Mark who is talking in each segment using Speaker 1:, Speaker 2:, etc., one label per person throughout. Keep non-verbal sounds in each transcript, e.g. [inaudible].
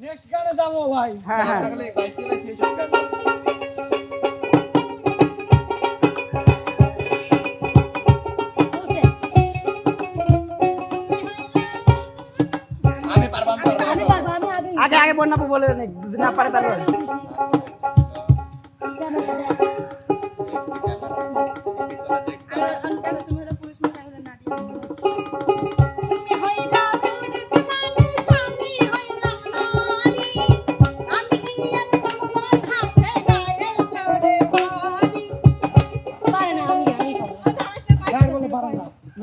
Speaker 1: Next গানে যাব ভাই।
Speaker 2: হ্যাঁ হ্যাঁ।
Speaker 3: আগে
Speaker 2: আগে বন্যাপু বলে না পারে তাহলে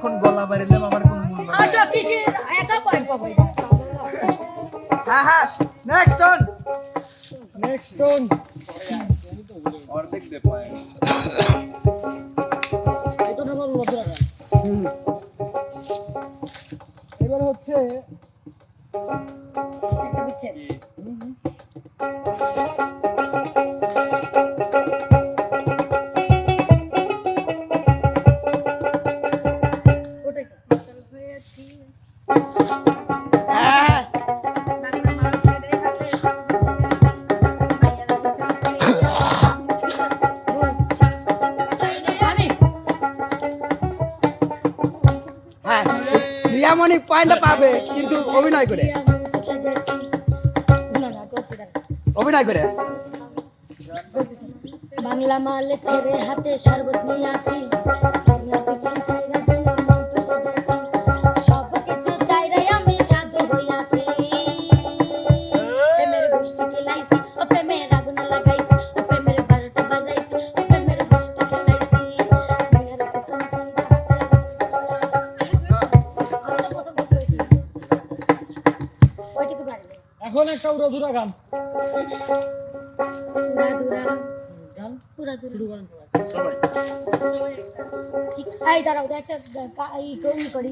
Speaker 4: এখন গলা বাড়িলাম আমার কোনো মূল
Speaker 3: আসো কিছু একা পাই পাবো
Speaker 2: হ্যাঁ হ্যাঁ নেক্সট টোন
Speaker 1: নেক্সট টোন
Speaker 4: অর্ধেক দে পায়
Speaker 1: এটা নাম্বার লজ্জা এবার হচ্ছে
Speaker 3: একটা বিচ্ছেদ
Speaker 2: রিয়ামণি পয়েন্টটা পাবে কিন্তু অভিনয় করে। অভিনয় করে।
Speaker 3: বাংলা মালে ছেড়ে হাতে সর্বত নিয়ে আছি আমরা দুরা
Speaker 1: গান।
Speaker 3: গান?
Speaker 1: শুরু
Speaker 3: করি।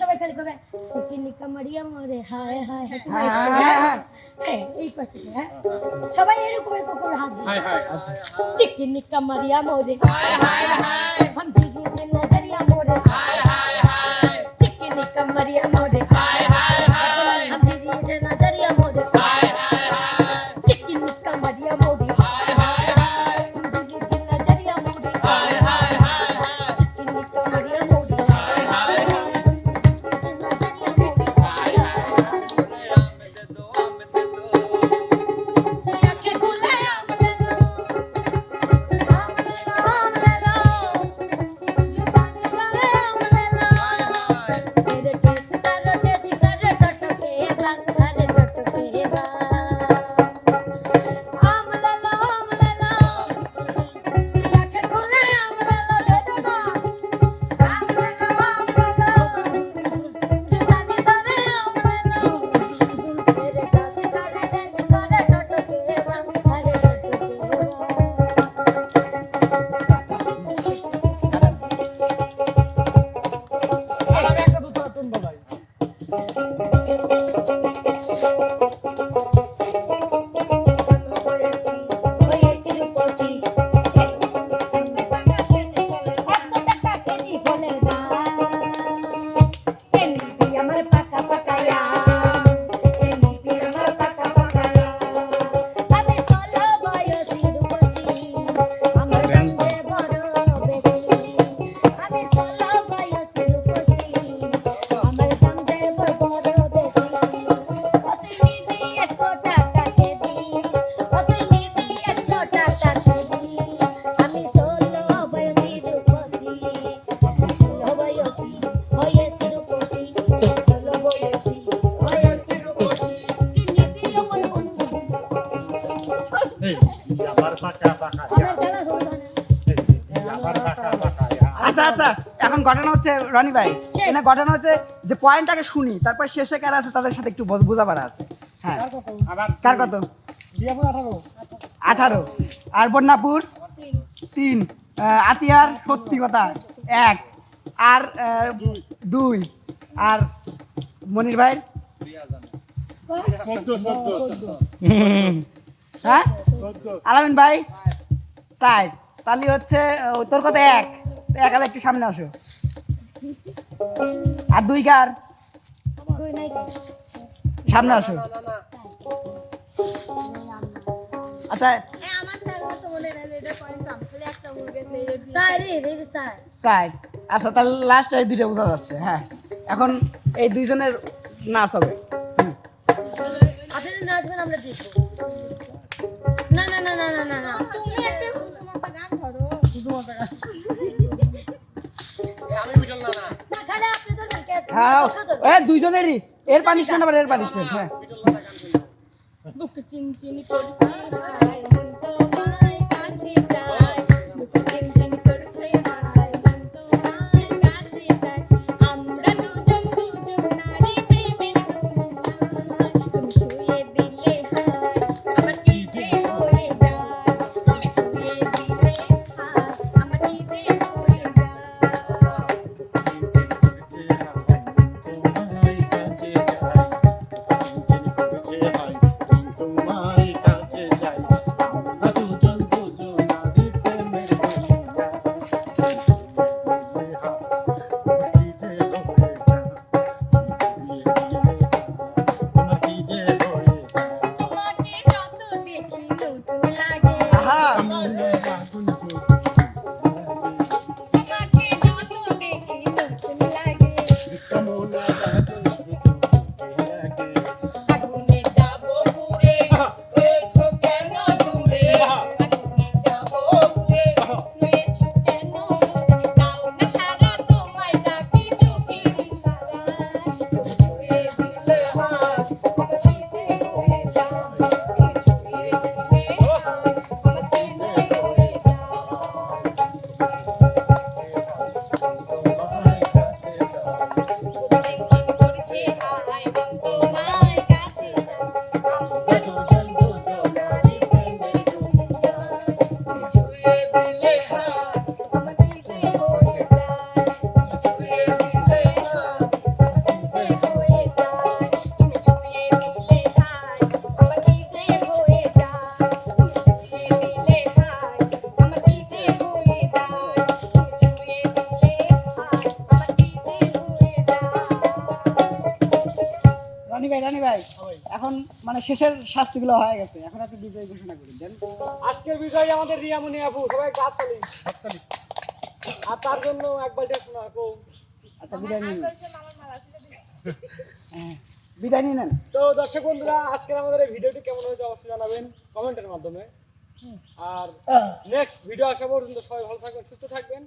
Speaker 3: সবাই খালি করবে চিকেন কামারিয়া মরে হায় হ্যাঁ, হ্যাঁ। সবাই এরকম এরকম করে হাত চিকেন কামারিয়া
Speaker 5: Thank you. ঘটনা হচ্ছে রনি ভাই। এখানে ঘটনা হচ্ছে যে শুনি তারপর শেষে কারা আছে তাদের সাথে একটু বোঝাবার আছে। হ্যাঁ।
Speaker 1: কার কত? আঠারো।
Speaker 5: আর বন্যাপুর? তিন। আতিয়ার সত্যি কথা এক। আর দুই। আর মনির ভাই? [laughs] হ্যাঁ? আলামিন ভাই? তাই তাহলে হচ্ছে তোর কথা এক। এক একটু সামনে আসো। আর দুই কার? সামনে আসো। আচ্ছা আচ্ছা তাহলে লাস্ট এই দুইটা বোঝা যাচ্ছে হ্যাঁ। এখন এই দুইজনের নাচ হবে।
Speaker 3: নাচবেন না না না না না না না।
Speaker 5: হ্যাঁ এ দুইজনেরই। এর পানিশমেন্ট আবার এর পানিশমেন্ট হ্যাঁ।
Speaker 6: দুঃখ চিন চিনি
Speaker 5: শেষের শাস্তিগুলো হয়ে গেছে। এখন আপনি বিজয় ঘোষণা করে দেন।
Speaker 1: আজকের বিজয়ী আমাদের রিয়ামণি আপু সবাই গাছ চালি আর তার জন্য এক বালতি শোনা
Speaker 5: আচ্ছা বিদায় নিন। হ্যাঁ, বিদায় নিয়ে নেন।
Speaker 1: তো দর্শক বন্ধুরা আজকের আমাদের এই ভিডিওটি কেমন হয়েছে অবশ্যই জানাবেন কমেন্টের মাধ্যমে। আর নেক্সট ভিডিও আসা পর্যন্ত সবাই ভালো থাকবেন সুস্থ থাকবেন।